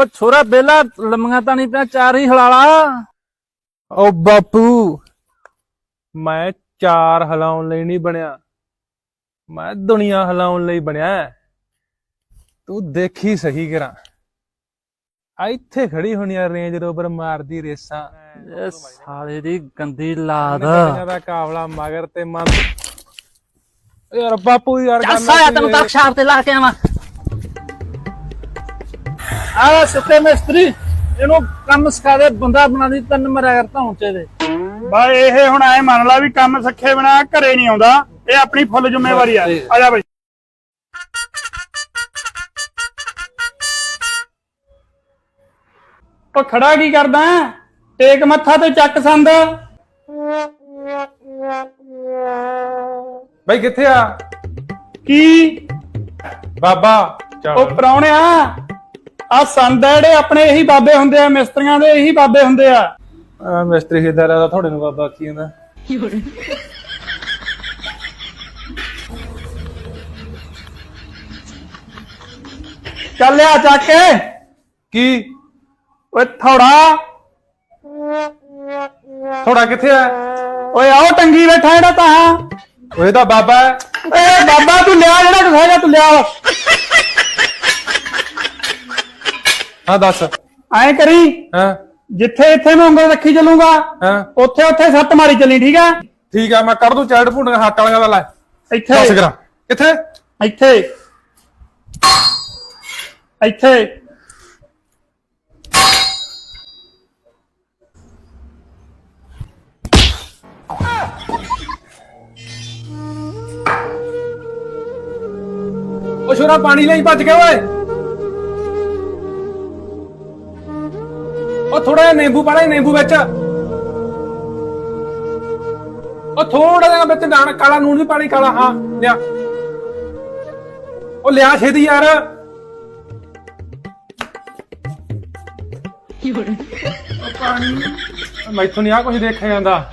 ਉਹ ਛੋਰਾ ਬੇਲਾ ਲੰਮੀਆਂ ਤਾਂ ਨਹੀਂ ਪਿਆ ਚਾਰ ਹੀ ਹਲਾਲਾ। ਓ ਬਾਪੂ ਮੈਂ ਚਾਰ ਹਲਾਉਣ ਲਈ ਨਹੀਂ ਬਣਿਆ। ਮੈਂ ਦੁਨੀਆ ਹਲਾਉਣ ਲਈ ਬਣਿਆ ਤੂੰ ਦੇਖੀ ਸਹੀ ਕਰਾਂ। ਆ ਇੱਥੇ ਖੜੀ ਹੋਣੀ ਆ ਰੇਂਜ ਰੋਵਰ ਮਾਰਦੀ ਰੇਸਾਂ। ਇਹ ਸਾਲੇ ਦੀ ਗੰਦੀ ਲਾਦ। ਦਾ ਕਾਵਲਾ ਮਗਰ ਤੇ ਮਨ ਯਾਰ ਬਾਪੂ ਯਾਰ ਗੱਲ ਸਾਇਆ ਤੈਨੂੰ? ਤਾਂ ਸ਼ਾਪ ਤੇ ਲਾ ਕੇ ਆਵਾਂ। ਆ ਸੁੱਤੇ ਮਿਸਤਰੀ ਇਹਨੂੰ ਕੰਮ ਸਿਖਾ ਦੇ ਬੰਦਾ ਬਣਾ ਦੀ ਤਨ ਮਰਿਆ ਕਰਤਾ ਹੁੰਚੇ ਦੇ। ਬਾਈ ਇਹ ਹੁਣ ਐ ਮੰਨ ਲਾ ਵੀ ਕੰਮ ਸੱਖੇ ਬਿਨਾ ਘਰੇ ਨਹੀਂ ਆਉਂਦਾ ਇਹ ਆਪਣੀ ਫੁੱਲ ਜ਼ਿੰਮੇਵਾਰੀ ਆ। ਆ ਜਾ ਬਾਈ। ਉਹ ਖੜਾ ਕੀ ਕਰਦਾ? ਟੇਕ ਮੱਥਾ ਤੇ ਚੱਕ ਸੰਦ। ਬਈ ਕਿੱਥੇ ਆ? ਕੀ? ਬਾਬਾ ਉਹ ਚੱਲ। ਪਰਾਉਣਿਆ ਆ ਸੰਦ ਆ ਜਿਹੜੇ ਆਪਣੇ ਇਹੀ ਬਾਬੇ ਹੁੰਦੇ ਆ ਮਿਸਤਰੀਆਂ ਦੇ ਇਹੀ ਬਾਬੇ ਹੁੰਦੇ ਆ। ਮਿਸਤਰੀ ਖੇਦਾਰ ਦਾ ਤੁਹਾਡੇ ਨੂੰ ਬਾਬਾ ਕੀ ਕਹਿੰਦਾ ਚੱਲ ਲਿਆ ਚੱਕ ਕੇ। ਕੀ? ਓਏ ਥੋੜਾ। ਥੋੜਾ ਕਿੱਥੇ ਆ? ਓਏ ਆਓ ਟੰਗੀ ਬੈਠਾ ਜਿਹੜਾ ਤਾਂ। ਇਹ ਤਾਂ ਬਾਬਾ ਏ ਬਾਬਾ ਤੂੰ ਲਿਆ ਜਿਹੜਾ ਹੈਗਾ ਤੂੰ ਲਿਆ। ਹਾਂ ਦੱਸ। ਐਂ ਕਰੀ ਹਾਂ। ਜਿੱਥੇ ਇੱਥੇ ਮੈਂ ਉਂਗਲ ਰੱਖੀ ਚੱਲੂਗਾ ਹਾਂ। ਉੱਥੇ ਉੱਥੇ ਸੱਤ ਮਾਰੀ ਚੱਲੀ ਠੀਕ ਆ? ਠੀਕ ਆ ਮੈਂ ਕਰ ਦੂੰ ਚੈਟ ਭੁੰਡ ਹੱਕ ਵਾਲਿਆਂ ਦਾ ਲੈ। ਦੱਸ ਇੱਥੇ ਕਰਾਂ। ਕਿੱਥੇ? ਇੱਥੇ। ਇੱਥੇ। ਉਹ ਛੋਰਾ ਪਾਣੀ ਲਈ ਭੱਜ ਗਿਆ ਓਏ। ਉਹ ਥੋੜਾ ਜਿਹਾ ਨਿੰਬੂ ਪਾਣਾ ਨਿੰਬੂ ਵਿੱਚ। ਉਹ ਥੋੜਾ ਜਿਹਾ ਵਿੱਚ ਨਾਨ, ਕਾਲਾ ਨੂਣ ਵੀ ਪਾਣੀ ਕਾਲਾ, ਹਾਂ, ਲਿਆ। ਉਹ ਲਿਆ ਛੇਤੀ ਯਾਰ। ਉਹ ਪਾਣੀ ਮੈਥੋਂ ਨਹੀਂ ਆ ਕੁਝ ਦੇਖਿਆ ਜਾਂਦਾ।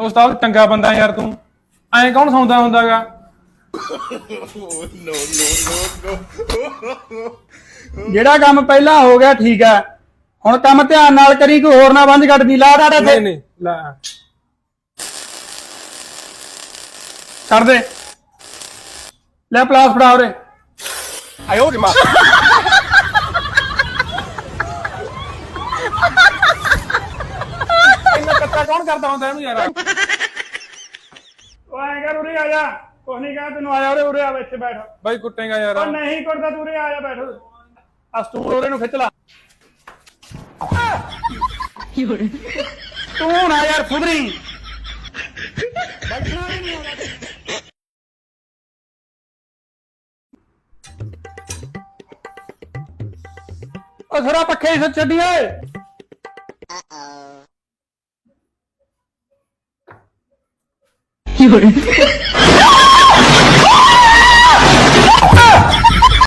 ਉਸਤਾਦ, ਚੰਗਾ ਬੰਦਾ ਯਾਰ ਤੂੰ। ਐਂ ਕੌਣ ਸੌਂਦਾ ਹੁੰਦਾਗਾ? ਜਿਹੜਾ ਕੰਮ ਪਹਿਲਾਂ ਹੋ ਗਿਆ ਠੀਕ ਆ ਹੁਣ ਕੰਮ ਧਿਆਨ ਨਾਲ ਕਰੀ ਕੋਈ ਹੋਰ ਨਾ ਬੰਦ ਕੱਢਦੀ ਲਾ ਦਾ ਨਹੀਂ ਨਹੀਂ ਲੈ। ਛੱਡ ਦੇ। ਲੈ ਪਲਾਸ ਫੜਾ ਉਰੇ। ਆਇਓ ਰੇ ਮਾਂ ਇਹਨਾਂ ਕੱਟਾ ਕੌਣ ਕਰਦਾ ਹੁੰਦਾ ਇਹਨੂੰ ਯਾਰ? ਓ ਐਂ ਕਰ ਉਰੇ ਆ ਜਾ। ਕੁਛ ਨਹੀਂ ਕਹਾਂ ਤੈਨੂੰ ਆਇਆ ਉਰੇ ਉਰੇ ਆ ਇੱਥੇ ਬੈਠ। ਬਾਈ ਕੁੱਟੇਗਾ ਯਾਰ। ਨਹੀਂ ਕਰਦਾ ਤੂੰ ਉਰੇ ਆ ਜਾ ਬੈਠ। ਆ ਸਟੂਲ ਉਹਦੇ ਨੂੰ ਖਿੱਚ ਲਾ। ਤੂੰ ਨਾ ਯਾਰ ਫੁਦਰੀ ਓ ਥੋੜਾ ਪੱਖੇ ਸੇ ਛੱਡੀ ਓਏ।